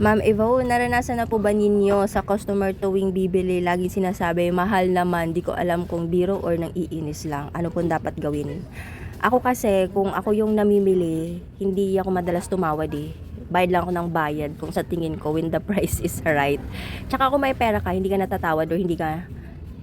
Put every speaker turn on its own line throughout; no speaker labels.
Ma'am Evo, naranasan na po ba ninyo sa customer tuwing bibili, laging sinasabi, mahal naman, di ko alam kung biro or nang iinis lang. Ano pong dapat gawin? Ako kasi, kung ako yung namimili, hindi ako madalas tumawad eh. Bayad lang ako ng bayad kung sa tingin ko when the price is right. Tsaka kung may pera ka, hindi ka natatawad or hindi ka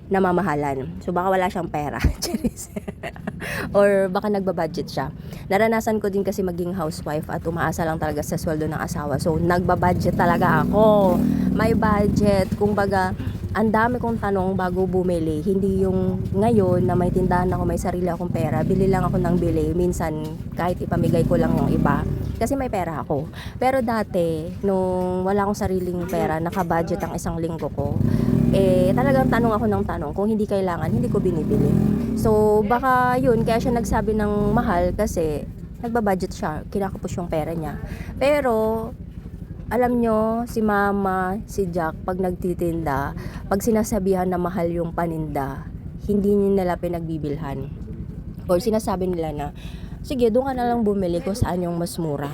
namamahalan. So baka wala siyang pera. Or baka nagbabudget siya. Naranasan ko din kasi maging housewife at umaasa lang talaga sa sweldo ng asawa. So nagbabudget talaga ako. May budget. Kung baga, ang dami kong tanong bago bumili. Hindi yung ngayon na may tindahan ako, may sarili akong pera. Bili lang ako ng bili. Minsan, kahit ipamigay ko lang yung iba. Kasi may pera ako. Pero dati, nung wala akong sariling pera, nakabudget ang isang linggo ko, eh talagang tanong ako ng tanong kung hindi kailangan hindi ko binibili so baka yun kaya siya nagsabi ng mahal kasi nagbabudget siya kinakapos yung pera niya pero alam nyo, si mama, si Jack, pag nagtitinda, pag sinasabihan na mahal yung paninda, hindi nila pinagbibilhan. Or sinasabi nila na, sige, doon ka na lang bumili kung saan yung mas mura.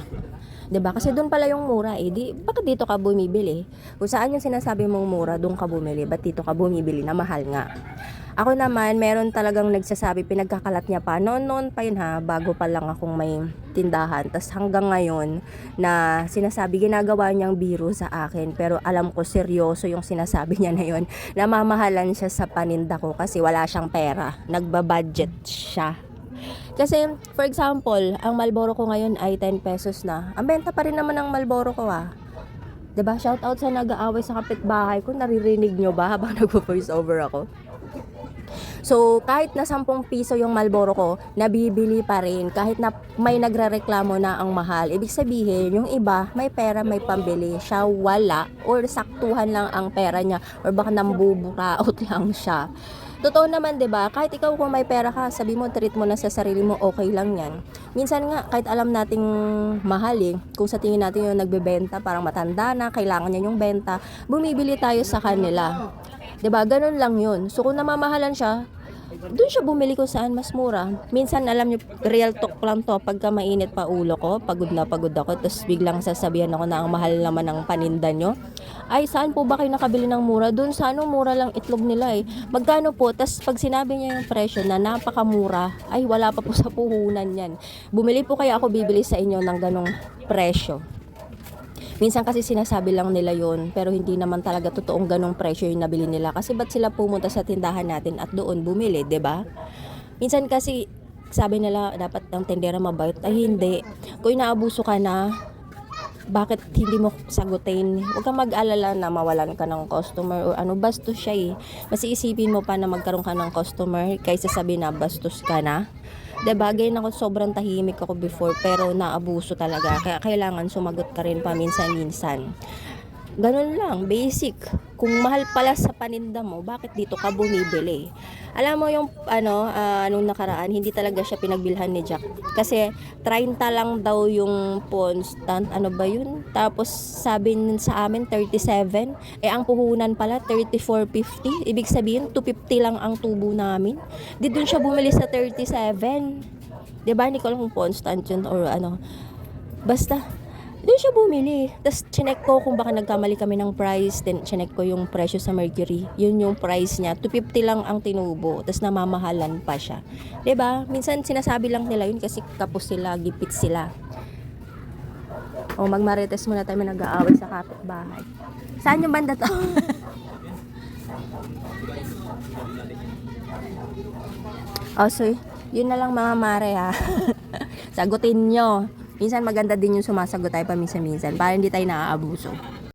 'Di ba? Kasi doon pala yung mura eh. Di, bakit dito ka bumibili? Kung saan yung sinasabi mong mura, doon ka bumili. Ba't dito ka bumibili na mahal nga? Ako naman, meron talagang nagsasabi, pinagkakalat niya pa. Noon-noon pa yun ha, bago pa lang akong may tindahan. Tapos hanggang ngayon, na sinasabi, ginagawa niyang biro sa akin. Pero alam ko, seryoso yung sinasabi niya na yun. Namamahalan siya sa paninda ko kasi wala siyang pera. Nagbabudget siya. Kasi, for example, ang Malboro ko ngayon ay 10 pesos na. Ang benta pa rin naman ng Malboro ko ah. 'Di ba? Shout out sa nag-aaway sa kapitbahay ko. Naririnig nyo ba habang nagpo-voice over ako? So, kahit na 10 piso yung Malboro ko, nabibili pa rin. Kahit na may nagrereklamo na ang mahal. Ibig sabihin, yung iba, may pera, may pambili. Siya wala. Or saktuhan lang ang pera niya. Or baka nambuburaot lang siya. Totoo naman, 'di ba? Kahit ikaw kung may pera ka, sabi mo treat mo na sa sarili mo, okay lang 'yan. Minsan nga kahit alam nating mahal eh, kung sa tingin natin yung nagbebenta, parang matanda na, kailangan niya yung benta, bumibili tayo sa kanila. 'Di ba? Ganun lang 'yun. So kung namamahalan siya, doon siya bumili ko saan mas mura. Minsan alam niyo, real talk lang to. Pagka mainit pa ulo ko, pagod na pagod ako, tapos biglang sasabihan ako na ang mahal naman ng paninda nyo. Ay, saan po ba kayo nakabili ng mura? Doon sa ano, mura lang itlog nila eh. Magkano po? Tapos pag sinabi niya yung presyo na napakamura, ay wala pa po sa puhunan yan. Bumili po kaya ako bibili sa inyo ng ganong presyo. Minsan kasi sinasabi lang nila yon pero hindi naman talaga totoong ganong presyo yung nabili nila. Kasi ba't sila pumunta sa tindahan natin at doon bumili, ba? Minsan kasi sabi nila dapat ang tendera mabait ay hindi. Kung inaabuso ka na, bakit hindi mo sagutin? Huwag kang mag-alala na mawalan ka ng customer o ano, bastos siya eh. Mas iisipin mo pa na magkaroon ka ng customer kaysa sabi na bastos ka na. 'Di ba? Ganyan ako sobrang tahimik ako before pero naabuso talaga. Kaya kailangan sumagot ka rin paminsan-minsan. Ganun lang, basic. Kung mahal pala sa paninda mo, bakit dito ka bumibili? Alam mo yung ano, ah, nung nakaraan, hindi talaga siya pinagbilhan ni Jack. Kasi 30 lang daw yung constant, ano ba yun? Tapos sabi sa amin 37. Eh ang puhunan pala 34.50. Ibig sabihin 250 lang ang tubo namin. Di dun siya bumili sa 37. 'Di ba? Hindi ko kung constant yun or ano. Basta doon siya bumili. Tapos, chinek ko kung baka nagkamali kami ng price. Then, chinek ko yung presyo sa Mercury. Yun yung price niya. 250 lang ang tinubo. Tapos, namamahalan pa siya. ba Minsan, sinasabi lang nila yun kasi kapos sila, gipit sila. O, magmarites muna tayo nag-aaway sa kapitbahay. Saan yung banda to? oh, so, yun na lang mga mare ha. Sagutin nyo. Minsan maganda din yung sumasagot tayo paminsan-minsan para hindi tayo naaabuso.